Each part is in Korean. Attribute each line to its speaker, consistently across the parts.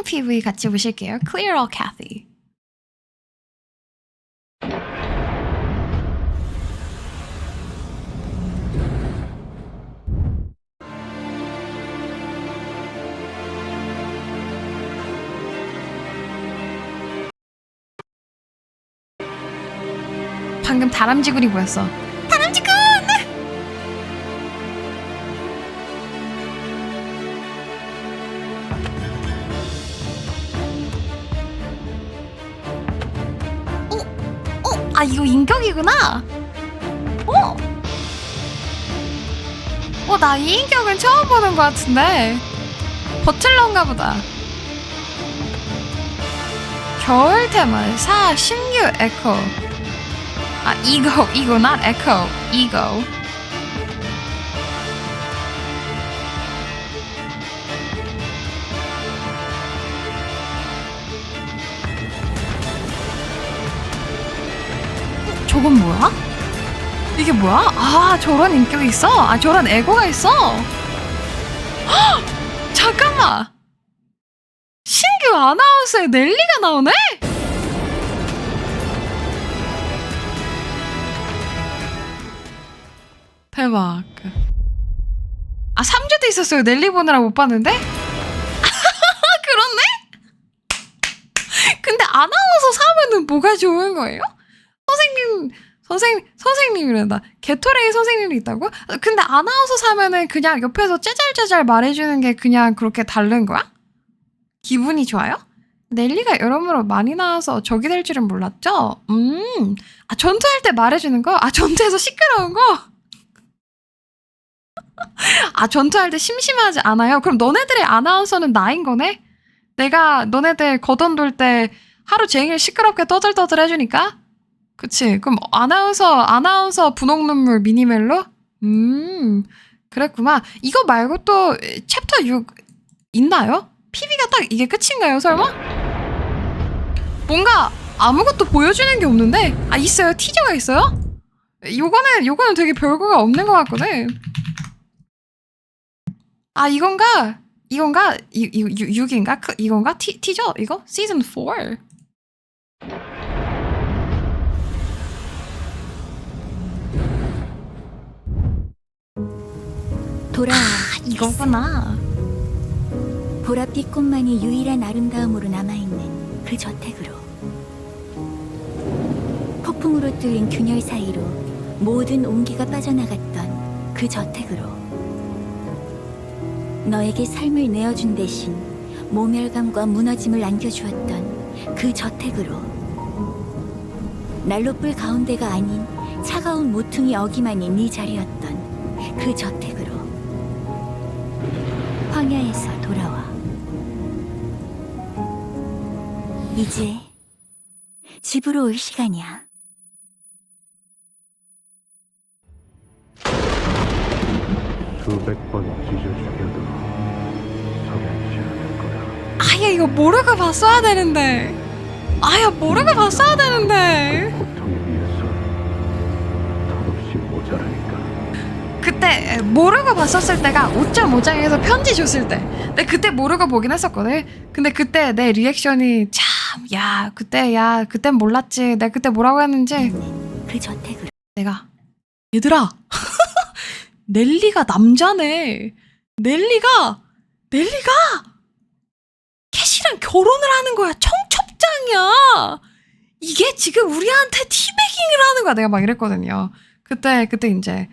Speaker 1: 투명 PV 같이 보실게요. Clear all Kathy. 방금 다람쥐군이 보였어. 아 이거 인격이구나. 어, 어, 나 이 인격은 처음 보는 것 같은데. 버틀러인가 보다. 겨울 테마 사 신규 에코. 아 이거 이거 not echo 이거. 저건 뭐야? 이게 뭐야? 아 저런 인격이 있어? 아 저런 에고가 있어? 헉! 잠깐만 신규 아나운서에 넬리가 나오네? 대박 아 3주 돼 있었어요 넬리 보느라 못 봤는데? 그렇네? 근데 아나운서 사면은 뭐가 좋은 거예요? 선생님 선생 선생님이란다. 개토레이 선생님이 있다고? 아, 근데 아나운서 사면은 그냥 옆에서 짜잘짜잘 말해주는 게 그냥 그렇게 다른 거야? 기분이 좋아요? 넬리가 여러모로 많이 나와서 적이 될 줄은 몰랐죠? 음, 아 전투할 때 말해주는 거? 아 전투에서 시끄러운 거? 아 전투할 때 심심하지 않아요? 그럼 너네들의 아나운서는 나인 거네? 내가 너네들 거던돌 때 하루 종일 시끄럽게 떠들떠들 해주니까? 그치. 그럼 아나운서, 아나운서 분홍 눈물 미니멜로? 음, 그랬구만. 이거 말고 또 챕터 6 있나요? PB가 딱 이게 끝인가요, 설마? 뭔가 아무것도 보여주는 게 없는데? 아, 있어요? 티저가 있어요? 요거는, 요거는 되게 별거가 없는 것 같거든. 아, 이건가? 이건가? 이, 이, 6인가? 그, 이건가? 티, 티저? 이거? 시즌 4.
Speaker 2: 돌아와
Speaker 1: 이거구나.
Speaker 2: 보랏빛 꽃만이 유일한 아름다움으로 남아있는 그 저택으로 폭풍으로 뚫린 균열 사이로 모든 온기가 빠져나갔던 그 저택으로 너에게 삶을 내어준 대신 모멸감과 무너짐을 안겨주었던 그 저택으로 난로불 가운데가 아닌 차가운 모퉁이 어기만이 네 자리였던 그 저택으로 황야에서 돌아와 이제 집으로 올 시간이야.
Speaker 3: 수백 번 찢어 죽여도 서먹지 않을 거야.
Speaker 1: 아야 이거 모르고 봤어야 되는데 아야 모르고 봤어야 되는데 그때 모르고 봤었을 때가 5.5장에서 편지 줬을 때. 근데 그때 모르고 보긴 했었거든. 근데 그때 내 리액션이 참 야 그때 야 그땐 몰랐지. 내가 그때 뭐라고 했는지.
Speaker 2: 그 저택으로.
Speaker 1: 내가 얘들아! 넬리가 남자네. 넬리가 넬리가 캐시랑 결혼을 하는 거야. 청첩장이야. 이게 지금 우리한테 티베깅을 하는 거야. 내가 막 이랬거든요. 그때 그때 이제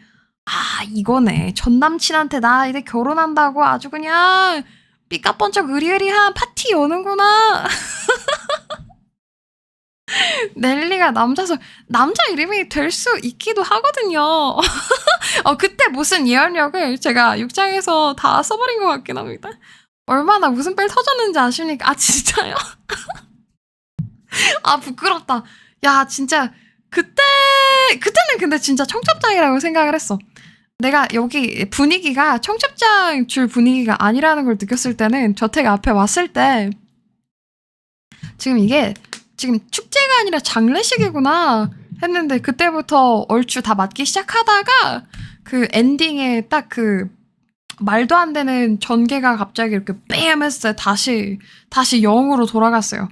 Speaker 1: 아 이거네 전 남친한테 나 이제 결혼한다고 아주 그냥 삐까뻔쩍 의리의리한 파티 여는구나 넬리가 남자서 남자 이름이 될 수 있기도 하거든요. 어, 그때 무슨 예언력을 제가 6장에서 다 써버린 것 같긴 합니다. 얼마나 무슨 뺄 터졌는지 아십니까? 아, 진짜요? 아, 부끄럽다. 야, 진짜, 그때, 그때는 근데 진짜 청첩장이라고 생각을 했어. 내가 여기 분위기가 청첩장 줄 분위기가 아니라는 걸 느꼈을 때는 저택 앞에 왔을 때, 지금 이게 지금 축제가 아니라 장례식이구나 했는데 그때부터 얼추 다 맞기 시작하다가 그 엔딩에 딱 그 말도 안 되는 전개가 갑자기 이렇게 때 다시 다시 0으로 돌아갔어요.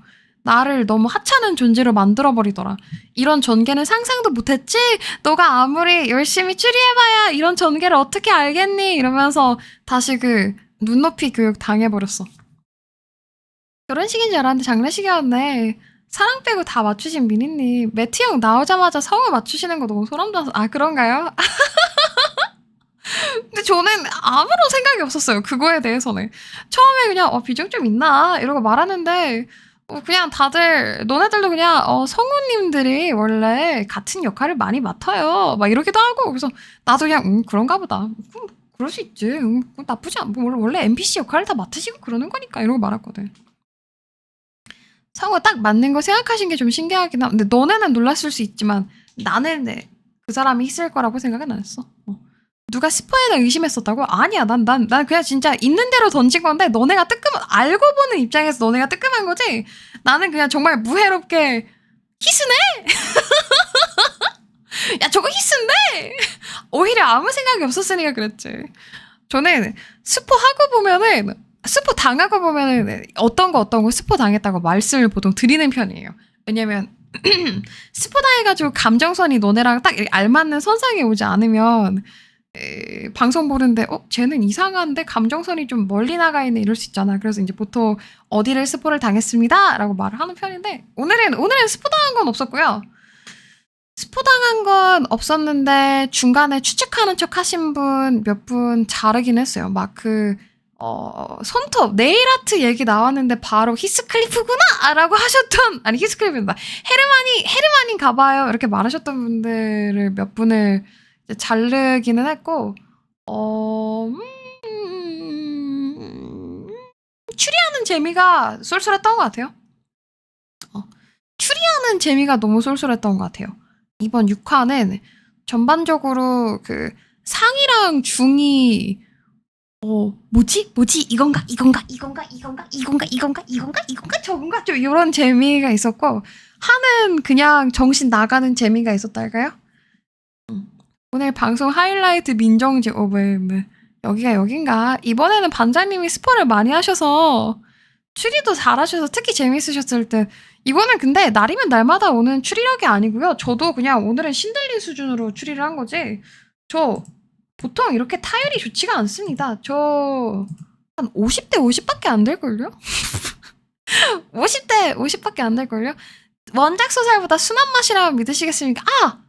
Speaker 1: 나를 너무 하찮은 존재로 만들어버리더라. 이런 전개는 상상도 못했지? 너가 아무리 열심히 추리해봐야 이런 전개를 어떻게 알겠니? 이러면서 다시 그 눈높이 교육 당해버렸어. 결혼식인 줄 알았는데 장례식이었네. 사랑 빼고 다 맞추신 미니님. 매트 형 나오자마자 성을 맞추시는 거 너무 소름 돋아서. 아, 그런가요? 근데 저는 아무런 생각이 없었어요. 그거에 대해서는. 처음에 그냥, 어, 비중 좀 있나? 이러고 말하는데, 어, 그냥 다들, 너네들도 그냥, 어, 성우님들이 원래 같은 역할을 많이 맡아요. 막 이러기도 하고, 그래서 나도 그냥, 음, 그런가 보다. 음, 그럴 수 있지. 음, 그거 나쁘지 않, 뭐, 원래 NPC 역할을 다 맡으시고 그러는 거니까. 이러고 말았거든. 성우 딱 맞는 거 생각하신 게 좀 신기하긴 한데, 너네는 놀랐을 수 있지만, 나는 네, 그 사람이 있을 거라고 생각은 안 했어. 어. 누가 스포에다 의심했었다고? 아니야. 난, 난, 난 그냥 진짜 있는 대로 던진 건데, 너네가 뜨끔, 알고 보는 입장에서 너네가 뜨끔한 거지? 나는 그냥 정말 무해롭게, 히스네? 야, 저거 히스인데? 오히려 아무 생각이 없었으니까 그랬지. 저는 스포하고 보면은, 스포 당하고 보면은, 어떤 거 어떤 거 스포 당했다고 말씀을 보통 드리는 편이에요. 왜냐면, 스포 당해가지고 감정선이 너네랑 딱 알맞는 선상에 오지 않으면, 에, 방송 보는데 어 쟤는 이상한데 감정선이 좀 멀리 나가 있네 이럴 수 있잖아. 그래서 이제 보통 어디를 스포를 당했습니다라고 말을 하는 편인데 오늘은 오늘은 스포 당한 건 없었고요. 스포 당한 건 없었는데 중간에 추측하는 척 하신 분 몇 분 자르긴 했어요. 막그 어, 손톱, 네일 아트 얘기 나왔는데 바로 히스클리프구나! 라고 하셨던, 아니, 히스클리프입니다. 헤르마니, 헤르마니 가봐요. 이렇게 말하셨던 분들을 몇 분을 이제 자르기는 했고 어 음, 추리하는 재미가 쏠쏠했던 것 같아요. 어, 추리하는 재미가 너무 쏠쏠했던 것 같아요. 이번 6화는 전반적으로 그 상이랑 중이 어 뭐지? 뭐지? 이건가? 이건가? 이건가? 이건가? 이건가? 이건가? 이건가? 이건가? 저건가? 좀 이런 재미가 있었고 하는 그냥 정신 나가는 재미가 있었달까요? 오늘 방송 하이라이트 민정지 오브 여기가 여긴가? 이번에는 반장님이 스포를 많이 하셔서 추리도 잘하셔서 특히 재밌으셨을 때. 이거는 근데 날이면 날마다 오는 추리력이 아니고요. 저도 그냥 오늘은 신들린 수준으로 추리를 한 거지. 저 보통 이렇게 타율이 좋지가 않습니다. 저 한 50대 50밖에 안 될걸요? 50대 50밖에 안 될걸요? 원작 소설보다 순한 맛이라면 믿으시겠습니까? 아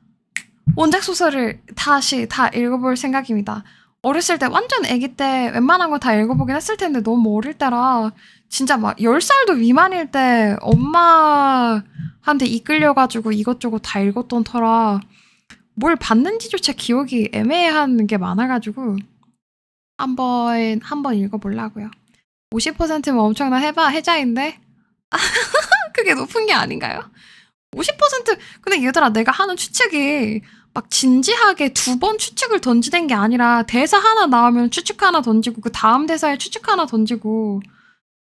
Speaker 1: 원작 소설을 다시 다 읽어볼 생각입니다. 어렸을 때 완전 아기 때 웬만한 거 다 읽어보긴 했을 텐데 너무 어릴 때라 진짜 막 10살도 미만일 때 엄마한테 이끌려가지고 이것저것 다 읽었던 터라 뭘 봤는지조차 기억이 애매한 게 많아가지고 한번 한번 읽어보려고요. 50%면 엄청난 해봐 해자인데 그게 높은 게 아닌가요? 50% 근데 얘들아 내가 하는 추측이 막 진지하게 두 번 추측을 던지는 게 아니라 대사 하나 나오면 추측 하나 던지고 그 다음 대사에 추측 하나 던지고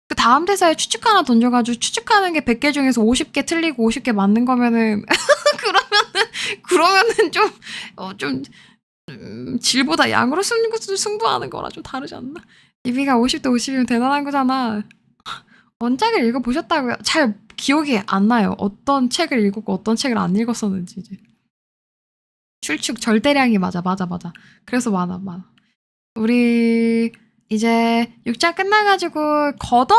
Speaker 1: 그 다음 대사에 추측 하나 던져가지고 추측하는 게 100개 중에서 50개 틀리고 50개 맞는 거면은 그러면은 그러면은 좀 어, 좀 음, 질보다 양으로 승부, 승부하는 거랑 좀 다르지 않나? 이비가 50대 50이면 대단한 거잖아. 원작을 읽어보셨다고요? 잘 기억이 안 나요. 어떤 책을 읽었고 어떤 책을 안 읽었었는지 이제. 출축 절대량이 맞아 맞아 맞아. 그래서 많아 많아. 우리 이제 6장 끝나가지고 거던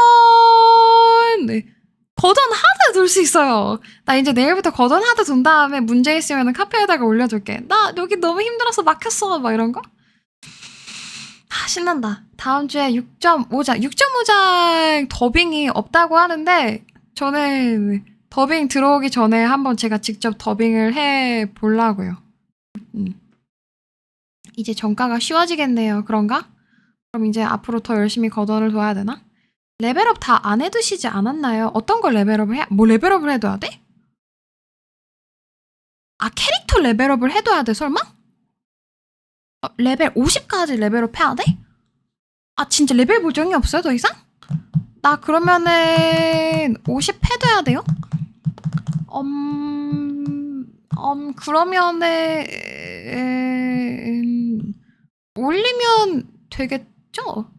Speaker 1: 거던 하드 돌수 있어요. 나 이제 내일부터 거던 하드 돈 다음에 문제 있으면 카페에다가 올려둘게. 나 여기 너무 힘들어서 막혔어 막 이런 거. 아, 신난다. 다음 주에 6.5장, 6.5장 더빙이 없다고 하는데, 저는 더빙 들어오기 전에 한번 제가 직접 더빙을 해 보려고요. 음. 이제 정가가 쉬워지겠네요. 그런가? 그럼 이제 앞으로 더 열심히 거던을 둬야 되나? 레벨업 다 안 해두시지 않았나요? 어떤 걸 레벨업을 해? 뭐 레벨업을 해둬야 돼? 아 캐릭터 레벨업을 해둬야 돼 설마? 어, 레벨 50까지 레벨업 해야 돼? 아 진짜 레벨 보정이 없어요 더 이상? 나 그러면은 50 해둬야 돼요? 음, 음 그러면은 음, 올리면 되겠 있죠.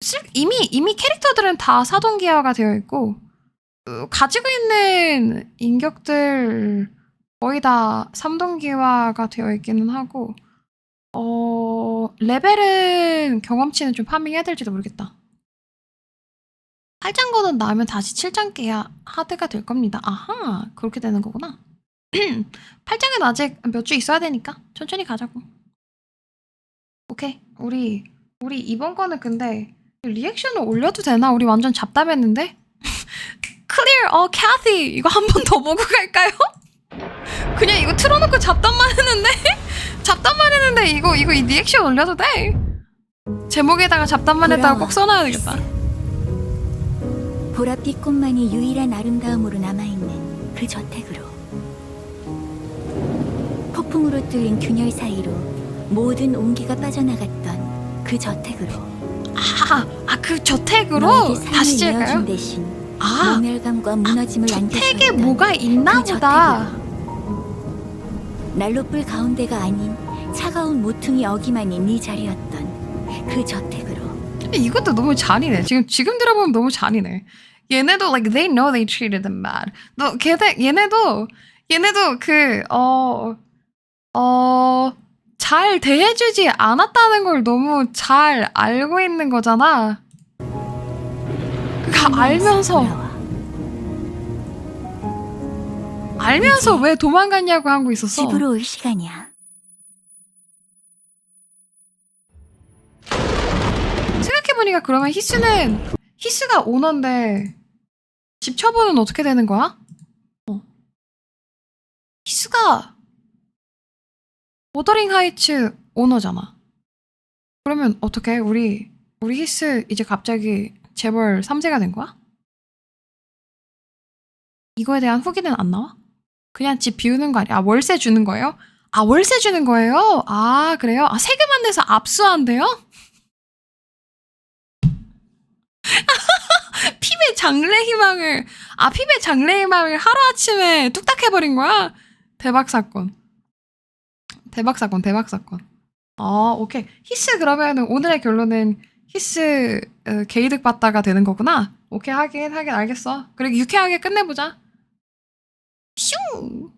Speaker 1: 쓸- 이미 이미 캐릭터들은 다 사동 기화가 되어 있고 어, 가지고 있는 인격들 거의 다 삼동 기화가 되어 있기는 하고 어 레벨은 경험치는 좀 파밍해야 될지도 모르겠다. 8장 거는 나면 다시 7장 깨야 하드가 될 겁니다. 아하 그렇게 되는 거구나. 8장은 아직 몇 주 있어야 되니까 천천히 가자고. 오케이 우리 우리 이번 거는 근데 리액션을 올려도 되나? 우리 완전 잡담했는데. Clear, 어, Kathy 이거 한 번 더 보고 갈까요? 그냥 이거 틀어놓고 잡담만 했는데 잡담만 했는데 이거 이거 이 리액션 올려도 돼? 제목에다가 잡담만 했다가 꼭 써놔야 되겠다.
Speaker 2: 보랏빛 꽃만이 유일한 아름다움으로 남아있는 그 저택으로 폭풍으로 뚫린 균열 사이로 모든 온기가 빠져나갔던 그 저택으로
Speaker 1: 아, 아 그 저택으로
Speaker 2: 너에게 삶을
Speaker 1: 다시
Speaker 2: 내어준
Speaker 1: 찍을까요?
Speaker 2: 대신
Speaker 1: 아,
Speaker 2: 모멸감과 무너짐을
Speaker 1: 저택에
Speaker 2: 안겨주었던
Speaker 1: 뭐가 있나
Speaker 2: 그
Speaker 1: 보다.
Speaker 2: 난로불 가운데가 아닌 차가운 모퉁이 어기만이 네 자리였던 그 저택으로
Speaker 1: 근데 이것도 너무 잔인해. 지금 지금 들어보면 너무 잔인해. 얘네도 like they know they treated them bad. 너 걔네 얘네도 얘네도 그, 그어어 잘 대해주지 않았다는 걸 너무 잘 알고 있는 거잖아. 그니까 알면서. 알면서 왜 도망갔냐고 하고 있었어.
Speaker 2: 집으로 올 시간이야.
Speaker 1: 생각해보니까 그러면 히스는 히스가 오너인데 집 처분은 어떻게 되는 거야? 어. 히스가 모더링 하이츠 오너잖아. 그러면 어떻게 우리 우리 히스 이제 갑자기 재벌 3세가 된 거야? 이거에 대한 후기는 안 나와? 그냥 집 비우는 거 아니야? 아, 월세 주는 거예요? 아 월세 주는 거예요? 아 그래요? 아 세금 안 내서 압수한대요? 핍의 장래 희망을 아 핍의 장래 희망을 하루 아침에 뚝딱 해버린 거야? 대박 사건. 대박 사건 대박 사건. 아 오케이. 히스 그러면은 오늘의 결론은 히스 어, 개이득 받다가 되는 거구나? 오케이 하긴 하긴 알겠어. 그리고 유쾌하게 끝내보자. 슝